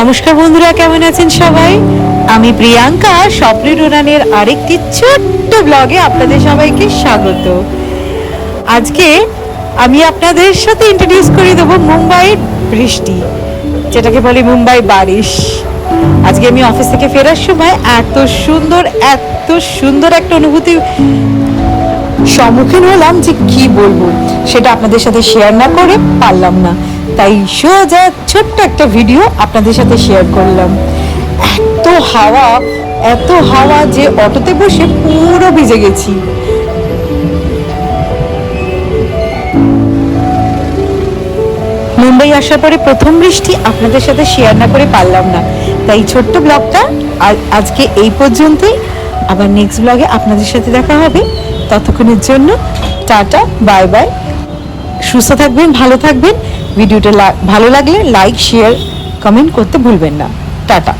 নমস্কার বন্ধুরা, কেমন আছেন সবাই? আমি প্রিয়াঙ্কা স্বপ্নের উড়ানের আরেকটি ছোট্ট ব্লগে আপনাদের সবাইকে স্বাগত। আজকে আমি আপনাদের সাথে ইন্ট্রোডিউস করে দেবো মুম্বাইয়ের বৃষ্টি, যেটাকে বলি মুম্বাই বারিশ। আজকে আমি অফিস থেকে ফেরার সময় এত সুন্দর এত সুন্দর একটা অনুভূতি সম্মুখীন হলাম যে কি বলব, সেটা আপনাদের সাথে শেয়ার না করে পারলাম না। তাই সোজা ছোট্ট একটা ভিডিও আপনাদের সাথে শেয়ার করলাম। এত হাওয়া এত হাওয়া যে অটোতে বসে পুরো ভিজে গেছি। মুম্বাই আসার পরে প্রথম বৃষ্টি আপনাদের সাথে শেয়ার না করে পারলাম না। তাই ছোট্ট ব্লগটা আজকে এই পর্যন্তই। আবার নেক্সট ব্লগে আপনাদের সাথে দেখা হবে। ততক্ষণের জন্য টাটা বাই বাই সুস্থ থাকবেন, ভালো থাকবেন। ভিডিওটা ভালো লাগলে লাইক শেয়ার কমেন্ট করতে ভুলবেন না। টাটা।